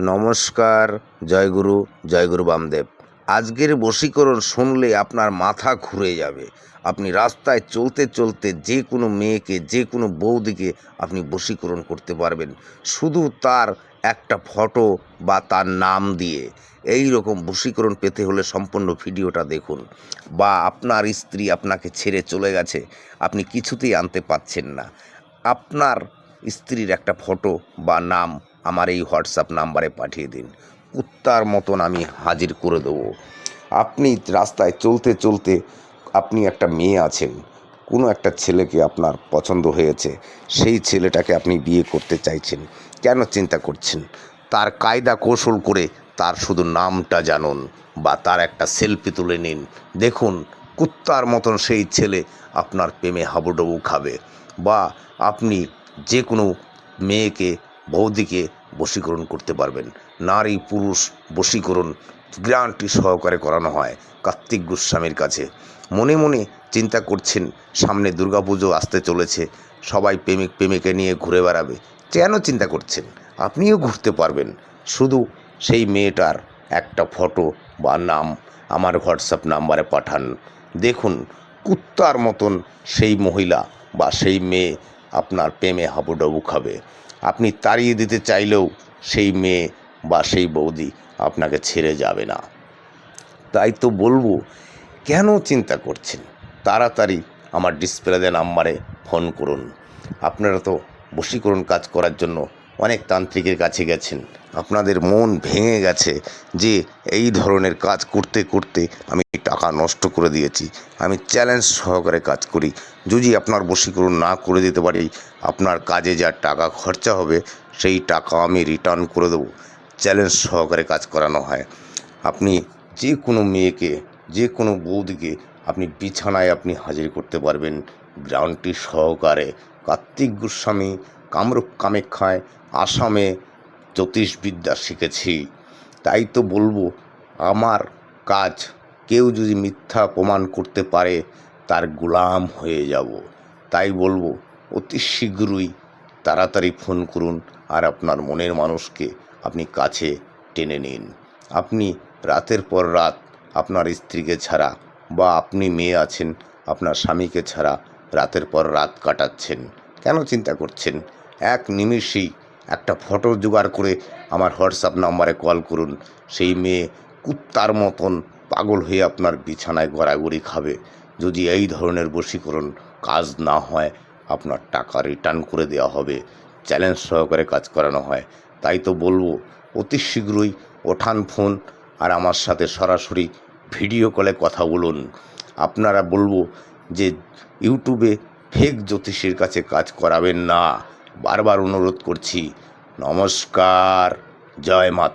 নমস্কার জয়গুরু জয়গুরু বামদেব। আজকের বশীকরণ শুনলে আপনার মাথা ঘুরে যাবে। আপনি রাস্তায় চলতে চলতে যে কোনো মেয়েকে, যে কোনো বৌদিকে আপনি বশীকরণ করতে পারবেন। শুধু তার একটা ফটো বা তার নাম দিয়ে। এই রকম বশীকরণ পেতে হলে সম্পূর্ণ ভিডিওটা দেখুন। বা আপনার স্ত্রী আপনাকে ছেড়ে চলে গেছে, আপনি কিছুতেই আনতে পারছেন না। আপনার স্ত্রীর একটা ফটো বা নাম আমার এই হোয়াটসঅ্যাপ নাম্বারে পাঠিয়ে দিন। কুত্তার মতন আমি হাজির করে দেবো। আপনি রাস্তায় চলতে চলতে আপনি একটা মেয়ে আছেন। কোনো একটা ছেলেকে আপনার পছন্দ হয়েছে। সেই ছেলেটাকে আপনি বিয়ে করতে চাইছেন। কেন চিন্তা করছেন? তার কায়দা কৌশল করে তার শুধু নামটা জানুন বা তার একটা সেলফি তুলে নিন। দেখুন, কুত্তার মতন সেই ছেলে আপনার প্রেমে হাবুডুবু খাবে। বা আপনি যে কোনো মেয়েকে বৌদিকে বশীকরণ করতে পারবেন। নারী, পুরুষ বশীকরণ গ্রান্টি সহকারে করানো হয় কার্তিক গোস্বামীর কাছে। মনে মনে চিন্তা করছেন, সামনে দুর্গাপুজো আসতে চলেছে, সবাই প্রেমিক প্রেমিকে নিয়ে ঘুরে বেড়াবে। কেন চিন্তা করছেন? আপনিও ঘুরতে পারবেন। শুধু সেই মেয়েটার একটা ফটো বা নাম আমার হোয়াটসঅ্যাপ নাম্বারে পাঠান। দেখুন, কুত্তার মতন সেই মহিলা বা সেই মেয়ে আপনার প্রেমে হাবুডুবু খাবে। আপনি তাড়িয়ে দিতে চাইলেও সেই মেয়ে বা সেই বৌদি আপনাকে ছেড়ে যাবে না। তাই তো বলব, কেন চিন্তা করছেন? তাড়াতাড়ি আমার ডিসপ্লেতে নাম্বারে ফোন করুন। আপনারা তো বশীকরণ কাজ করার জন্য অনেক তান্ত্রিকের কাছে গেছেন। আপনাদের মন ভেঙে গেছে যে এই ধরনের কাজ করতে করতে আমি টাকা নষ্ট করে দিয়েছি। আমি চ্যালেঞ্জ সহকারে কাজ করি। যদি আপনার বশীকরণ না করে দিতে পারি, আপনার কাজে যা টাকা খরচা হবে, সেই টাকা আমি রিটার্ন করে দেবো। চ্যালেঞ্জ সহকারে কাজ করানো হয়। আপনি যে কোনো মেয়েকে যে কোনো বৌদিকে আপনি বিছানায় আপনি হাজির করতে পারবেন। গ্রাউন্ডটি সহকারে কার্তিক গোস্বামী কামরূপ কামাখ্যায় আসামে জ্যোতিষবিদ্যা শিখেছি। তাই তো বলব, আমার কাজ কেউ যদি মিথ্যা প্রমাণ করতে পারে, তার গোলাম হয়ে যাব। তাই বলব, অতি শীঘ্রই তাড়াতাড়ি ফোন করুন আর আপনার মনের মানুষকে আপনি কাছে টেনে নিন। আপনি রাতের পর রাত আপনার স্ত্রীকে ছাড়া বা আপনি মেয়ে আছেন, আপনার স্বামীকে ছাড়া রাতের পর রাত কাটাচ্ছেন। কেন চিন্তা করছেন? এক নিমিষেই একটা ফটো জোগাড় করে আমার হোয়াটসঅ্যাপ নাম্বারে কল করুন। সেই মেয়ে কুত্তার মতন পাগল হয়ে আপনার বিছানায় গড়াগড়ি খাবে। যদি এই ধরনের বশীকরণ কাজ না হয়, আপনার টাকা রিটার্ন করে দেওয়া হবে। চ্যালেঞ্জ সহকারে কাজ করানো হয়। তাই তো বলব, অতি শীঘ্রই ওঠান ফোন আর আমার সাথে সরাসরি ভিডিও কলে কথা বলুন। আপনারা বলব যে, ইউটিউবে ফেক জ্যোতিষীর কাছে কাজ করাবেন না। বারবার অনুরোধ করছি। নমস্কার জয় মাতা।